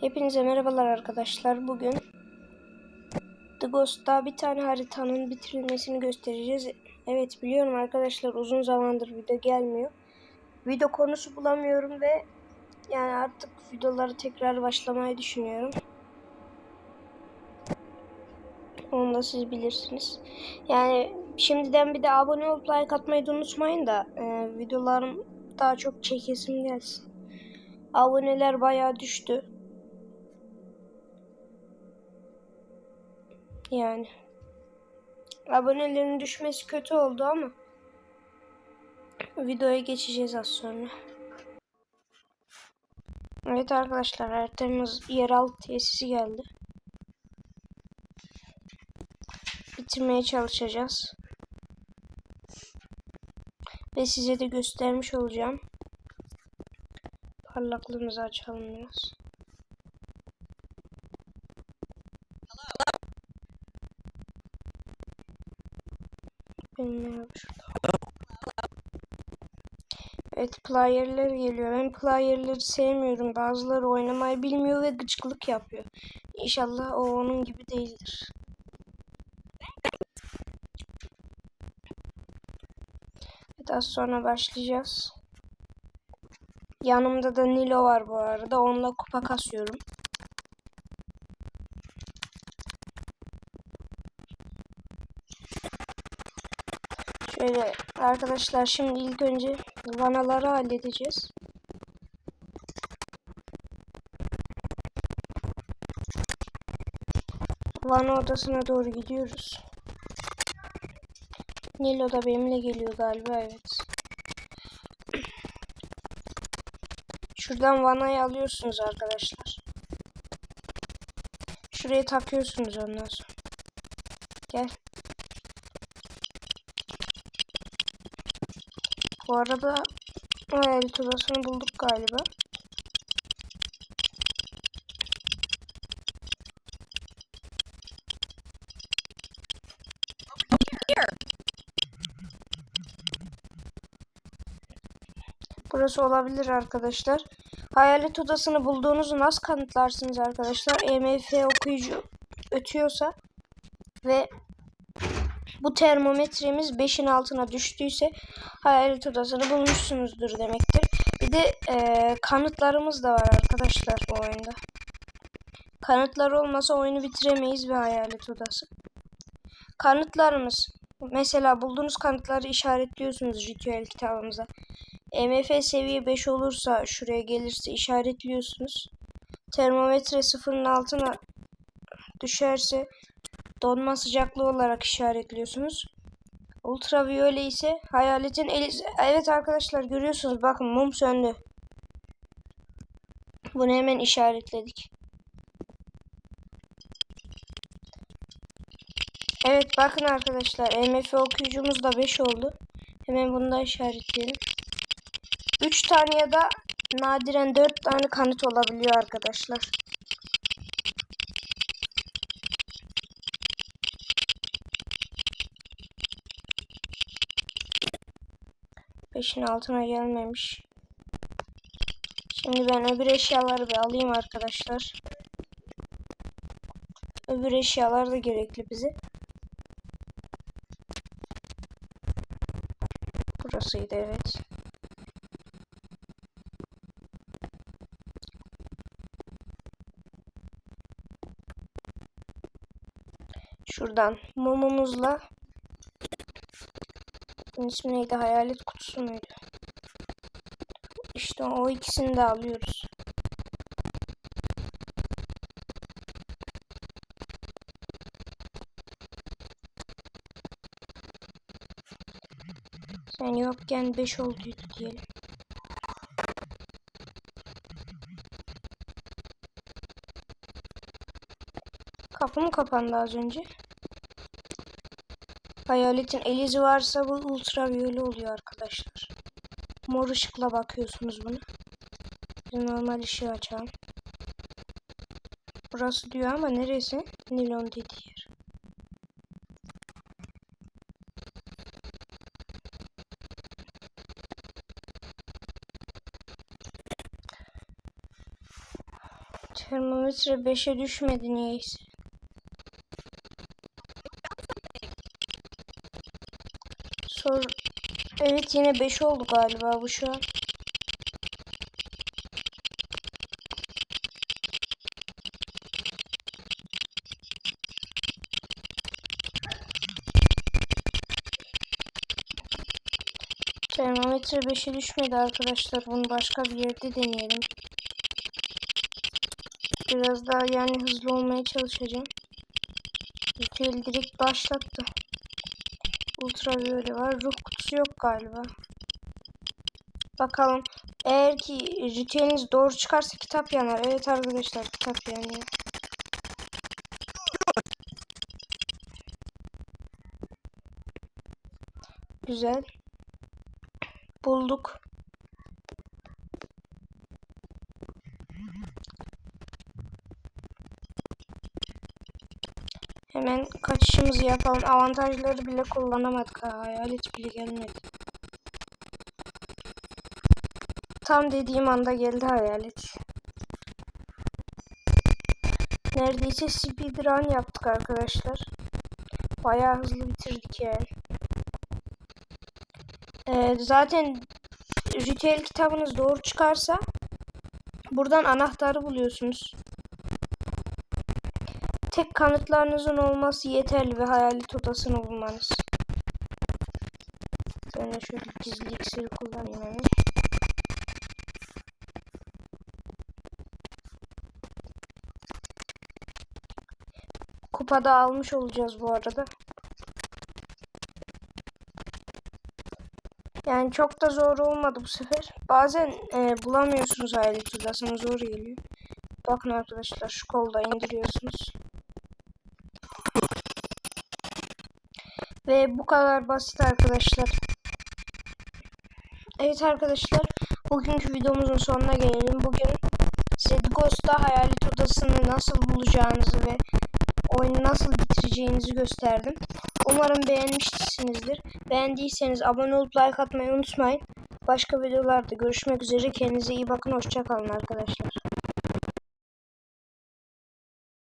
Hepinize merhabalar arkadaşlar. Bugün The Ghost'ta bir tane haritanın bitirilmesini göstereceğiz. Evet biliyorum arkadaşlar uzun zamandır video gelmiyor. Video konusu bulamıyorum ve yani artık videoları tekrar başlamayı düşünüyorum. Onu da siz bilirsiniz. Yani şimdiden bir de abone olup like atmayı da unutmayın da e, videolarım daha çok çekesim gelsin. Aboneler bayağı düştü. Yani. Abonelerin düşmesi kötü oldu ama. Videoya geçeceğiz az sonra. Evet arkadaşlar haritamız yeraltı tesisi geldi. Bitirmeye çalışacağız. Ve size de göstermiş olacağım. Parlaklığımızı açalım biraz. Evet player'ler geliyor. Ben player'leri sevmiyorum. Bazıları oynamayı bilmiyor ve gıcıklık yapıyor. İnşallah o onun gibi değildir. Evet az sonra başlayacağız. Yanımda da Nilo var bu arada. Onunla kupa kasıyorum. Şöyle arkadaşlar şimdi ilk önce vanaları halledeceğiz. Vana odasına doğru gidiyoruz. Nilo da benimle geliyor galiba evet. Şuradan vanayı alıyorsunuz arkadaşlar. Şuraya takıyorsunuz ondan sonra. Bu arada hayalet odasını bulduk galiba. Burası olabilir arkadaşlar. Hayalet odasını bulduğunuzu nasıl kanıtlarsınız arkadaşlar? EMF okuyucu ötüyorsa ve bu termometremiz 5'in altına düştüyse hayalet odasını bulmuşsunuzdur demektir. Bir de e, kanıtlarımız da var arkadaşlar bu oyunda. Kanıtlar olmasa oyunu bitiremeyiz ve hayalet odası. Kanıtlarımız mesela bulduğunuz kanıtları işaretliyorsunuz ritüel kitabımıza. MF seviye 5 olursa şuraya gelirse işaretliyorsunuz. Termometre sıfırın altına düşerse donma sıcaklığı olarak işaretliyorsunuz. Ultraviyole ise hayaletin eli... Evet arkadaşlar görüyorsunuz bakın mum söndü. Bunu hemen işaretledik. Evet bakın arkadaşlar MF okuyucumuz da 5 oldu. Hemen bunu da işaretleyelim. 3 tane ya da nadiren 4 tane kanıt olabiliyor arkadaşlar. Beşin altına gelmemiş. Şimdi ben öbür eşyaları bir alayım arkadaşlar. Öbür eşyalar da gerekli bize. Burasıydı evet. Şuradan mumumuzla bunun ismi neydi? Hayalet kutusu muydu? İşte o ikisini de alıyoruz. Sen yokken 5 olduydu diyelim. Kapı mı kapandı az önce? Hayaletin elizi varsa bu ultraviyole oluyor arkadaşlar. Mor ışıkla bakıyorsunuz bunu. Biz normal ışığı açalım. Burası diyor ama neresi? Nilon dediği yer. Termometre 5'e düşmedi niyeyse. Evet yine 5 oldu galiba bu şu an. Termometre 5'e düşmedi arkadaşlar. Bunu başka bir yerde deneyelim. Biraz daha yani hızlı olmaya çalışacağım. Ritüel direkt başlattı. Ultraviyole var. Ruh kutusu yok galiba. Bakalım. Eğer ki ritüeliniz doğru çıkarsa kitap yanar. Evet arkadaşlar kitap yanıyor. Güzel. Bulduk. Hemen kaçışımızı yapalım. Avantajları bile kullanamadık. Ha, hayalet bile gelmedi. Tam dediğim anda geldi hayalet. Neredeyse speedrun yaptık arkadaşlar. Bayağı hızlı bitirdik yani. Ee, zaten ritüel kitabınız doğru çıkarsa buradan anahtarı buluyorsunuz. Kanıtlarınızın olması yeterli ve hayalet odasını bulmanız. Ben de şöyle gizli iksiri kullanayım hemen. Kupada almış olacağız bu arada. Yani çok da zor olmadı bu sefer. Bazen e, bulamıyorsunuz hayalet odasını zor geliyor. Bakın arkadaşlar şu kolda indiriyorsunuz. Ve bu kadar basit arkadaşlar. Evet arkadaşlar bugünkü videomuzun sonuna gelelim. Bugün size Ghost'ta hayalet odasını nasıl bulacağınızı ve oyunu nasıl bitireceğinizi gösterdim. Umarım beğenmişsinizdir. Beğendiyseniz abone olup like atmayı unutmayın. Başka videolarda görüşmek üzere. Kendinize iyi bakın. Hoşçakalın arkadaşlar.